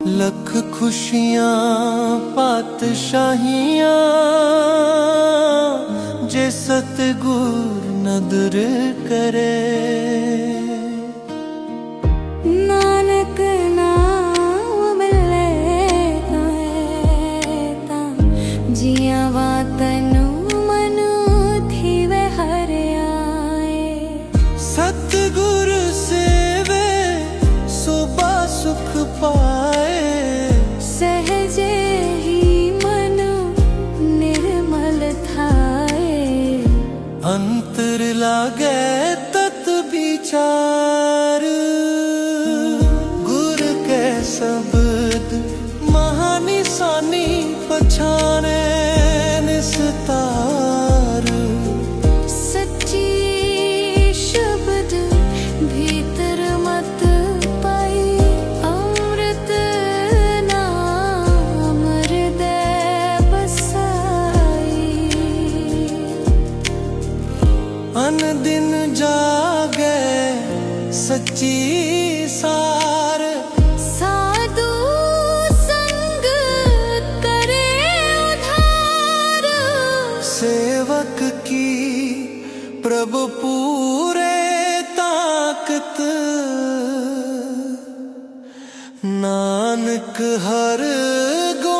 ਲੱਖ ਖੁਸ਼ੀਆਂ ਪਾਤਸ਼ਾਹੀਆਂ ਜੇ ਸਤਗੁਰ ਨਦਰ ਕਰੇ। ਨਾਨਕ ਨਾਮ ਮਿਲੇ ਤਾਂ ਜੀਆਂ ਵਾਤਨੂ ਮਨੁ ਥੀਵੇ ਹਰਿਆਏ ਸਤਗੁਰ ਸੇਵੇ ਸੋਭਾ ਸੁਖ ਪਾਏ। ਅੰਤਰ ਲਾਗੇ ਤਤ ਵਿਚਾਰ। ਗੁਰ ਕੈ ਸਭ ਸੱਚੀ ਸਾਰ। ਸਾਧੂ ਸੰਗ ਕਰੇ ਉਧਾਰ। ਸੇਵਕ ਕੀ? ਪ੍ਰਭ ਪੂਰੇ ਤਾਕਤ। ਨਾਨਕ ਹਰ ਗੁਣ